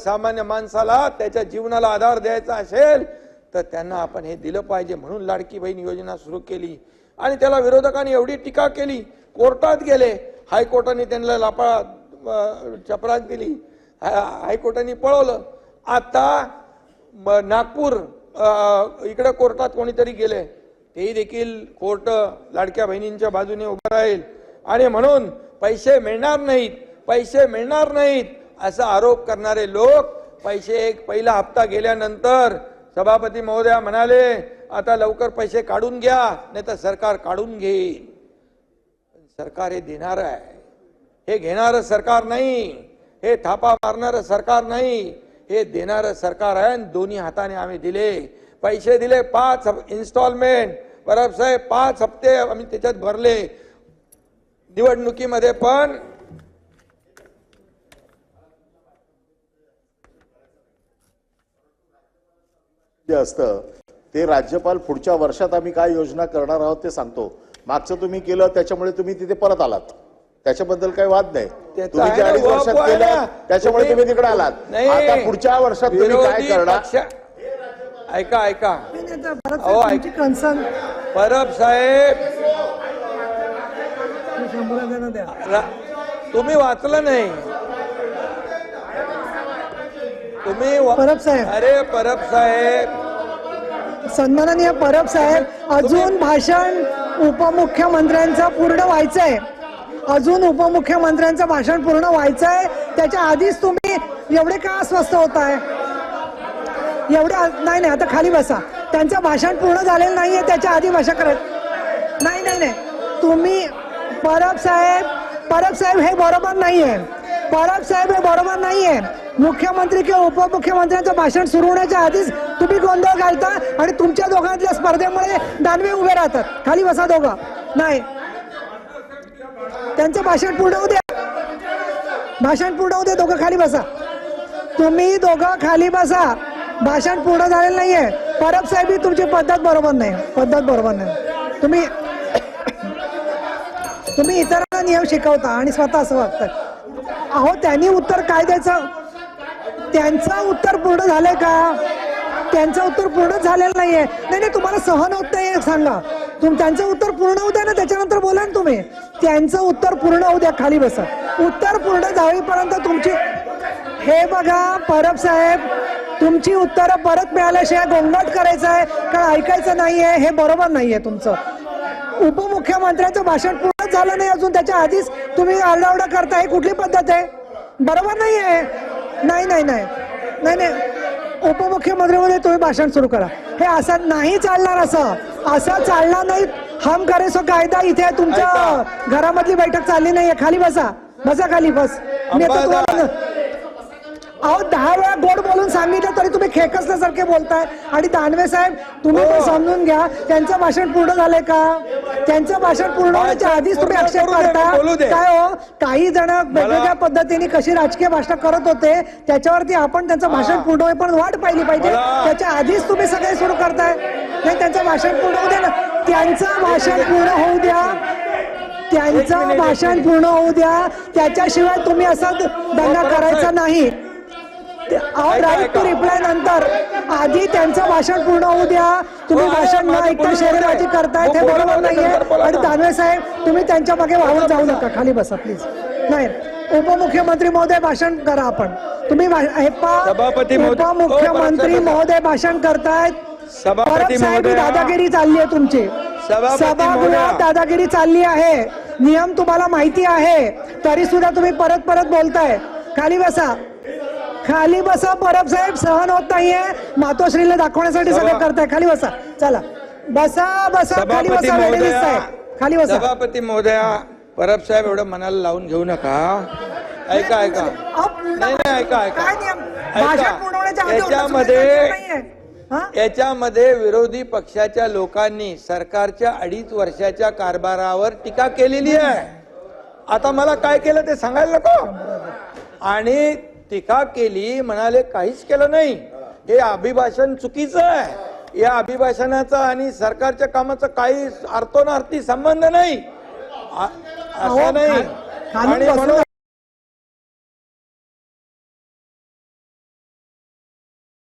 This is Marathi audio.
सामान्य माणसाला त्याच्या जीवनाला आधार द्यायचा असेल तर त्यांना आपण हे दिलं पाहिजे म्हणून लाडकी बहीण योजना सुरू केली. आणि त्याला विरोधकांनी एवढी टीका केली कोर्टात गेले हायकोर्टाने त्यांना लापा चपराक दिली. हायकोर्टाने पळवलं. आता नागपूर इकडं इकडे कोर्टात कोणीतरी गेले. तेही देखील कोर्ट लाडक्या बहिणींच्या बाजूने उभं राहील. आणि म्हणून पैसे मिळणार नाहीत पैसे मिळणार नाहीत. असा आरोप करणारे लोक पैसे एक पहिला हप्ता गेल्यानंतर सभापती महोदया म्हणाले आता लवकर पैसे काढून घ्या नाही तर सरकार काढून घेईल. सरकार हे देणार आहे. हे घेणारं सरकार नाही. हे थापा मारणारं सरकार नाही. हे देणारं सरकार आहे आणि दोन्ही हाताने आम्ही दिले. पैसे दिले पाच इन्स्टॉलमेंट परब साहेब पाच हप्ते आम्ही त्याच्यात भरले. निवडणुकीमध्ये पण जे असतं. ते राज्यपाल पुढच्या वर्षात आम्ही काय योजना करणार आहोत ते सांगतो. मागचं तुम्ही केलं त्याच्यामुळे तुम्ही तिथे परत आलात. त्याच्याबद्दल काही वाद नाही. तुम्ही जे अडीच वर्षात केलं. त्याच्यामुळे तुम्ही- तिकडे आलात. नाही. आता पुढच्या वर्षात तुम्ही काय करणार? ऐका ऐका. अहो, कन्सर्न परब साहेब. तुम्ही वाचलं नाही. तुम्ही वा- परब साहेब. अरे परब साहेब. सन्माननीय परब साहेब अजून भाषण उपमुख्यमंत्र्यांचं पूर्ण व्हायचंय. अजून उपमुख्यमंत्र्यांचं भाषण पूर्ण व्हायचंय. त्याच्या आधीच तुम्ही एवढे का अस्वस्थ होत आहे एवढे नाही नाही आता खाली बसा. त्यांचं भाषण पूर्ण झालेलं नाहीये त्याच्या आधी भाषा करत नाही नाही नाही. तुम्ही परब साहेब परब साहेब हे बरोबर नाहीये. परब साहेब हे बरोबर नाहीये. मुख्यमंत्री किंवा उपमुख्यमंत्र्यांचं भाषण सुरू होण्याच्या आधीच तुम्ही गोंधळ घालता आणि तुमच्या दोघांतल्या स्पर्धेमुळे दानवे उभे राहतात. खाली बसा दोघं. नाही. त्यांचं भाषण पूर्ण होऊ द्या. भाषण पूर्ण होऊ दे दोघं खाली बसा. तुम्ही दोघं खाली बसा. भाषण पूर्ण झालेलं नाहीये. परब साहेब ही तुमची पद्धत बरोबर नाही. पद्धत बरोबर नाही. तुम्ही तुम्ही इतरांना नियम शिकवता आणि स्वतः असं वागताय. अहो त्यांनी उत्तर काय द्यायचं? त्यांचं उत्तर पूर्ण झालंय का? त्यांचं उत्तर पूर्ण झालेलं नाहीये. नाही नाही तुम्हाला सहन होत नाही हे सांगा. तुम त्यांचं उत्तर पूर्ण होऊ द्या ना त्याच्यानंतर बोला ना तुम्ही. त्यांचं उत्तर पूर्ण होऊ द्या खाली बसा. उत्तर पूर्ण जावेपर्यंत तुमची हे बघा परब साहेब तुमची उत्तरं परत मिळाल्याशिवाय गोंगाट करायचं आहे का ऐकायचं नाहीये हे बरोबर नाहीये तुमचं. उपमुख्यमंत्र्यांचं भाषण पूर्ण झालं नाही अजून त्याच्या आधीच तुम्ही आरडाओरडा करताय ही कुठली पद्धत आहे? बरोबर नाही आहे नाही नाही. नाही उपमुख्यमंत्र्यामध्ये तुम्ही भाषण सुरू करा. हे असं नाही चालणार असं. असं चालणार नाही. हम करे सो कायदा इथे तुमच्या घरामधली बैठक चालली नाहीये. खाली बसा. बसा खाली बस. मी आता तुम्हाला अहो दहा वेळा गोड बोलून सांगितलं तरी तुम्ही खेकसल्यासारखे बोलताय. आणि दानवे साहेब तुम्ही पण समजून घ्या त्यांचं भाषण पूर्ण झालंय का? त्यांचं भाषण पूर्ण होण्याच्या आधीच तुम्ही आक्षेप करता. काय हो? काही जण वेगवेगळ्या पद्धतीने कशी राजकीय भाषण करत होते त्याच्यावरती आपण त्यांचं भाषण पूर्ण होईपर्यंत वाट पाहिली पाहिजे. त्याच्या आधीच तुम्ही सगळे सुरू करताय. नाही त्यांचं भाषण पूर्ण होऊ द्या ना. त्यांचं भाषण पूर्ण होऊ द्या. त्यांचं भाषण पूर्ण होऊ द्या. त्याच्याशिवाय तुम्ही असा दंगा करायचा नाही. ऐका, राईट टू ऐका. रिप्लाय नंतर. आधी त्यांचं भाषण पूर्ण होऊ द्या. तुम्ही हो, भाषण न ऐकता बोलणं शेरेबाजी आहे. करताय ते हो, बरोबर नाहीये. आणि. दानवे साहेब तुम्ही त्यांच्या मागे वाहून जाऊ नका खाली बसा प्लीज नाही उपमुख्यमंत्री महोदय भाषण करा आपण. तुम्ही उपमुख्यमंत्री हो, महोदय भाषण करतायत. सभापती परब साहेब. दादागिरी चालली आहे तुमची. सभागृहात. दादागिरी चालली आहे. नियम तुम्हाला माहिती आहे. तरी सुद्धा तुम्ही परत परत बोलताय. खाली बसा. खाली बसा परब साहेब सहन होत नाहीये. मातोश्रीला दाखवण्यासाठी सगळं करताय. खाली बसा. चला. बसा बसा खाली बसा साहेब खाली बसा. सभापती महोदया परब साहेब एवढं मनाला लावून घेऊ नका. ऐका ऐका. नाही नाही ऐका ऐका? याच्यामध्ये विरोधी पक्षाच्या लोकांनी सरकारच्या अडीच वर्षाच्या कारभारावर टीका केलेली आहे. आता मला काय केलं ते सांगायला नको? आणि टीका केली म्हणाले काहीच केलं नाही. हे अभिभाषण चुकीचं आहे. या अभिभाषणाचा आणि सरकारच्या कामाचा काही अर्थोनार्थी संबंध नाही. असं नाही. आणि म्हणून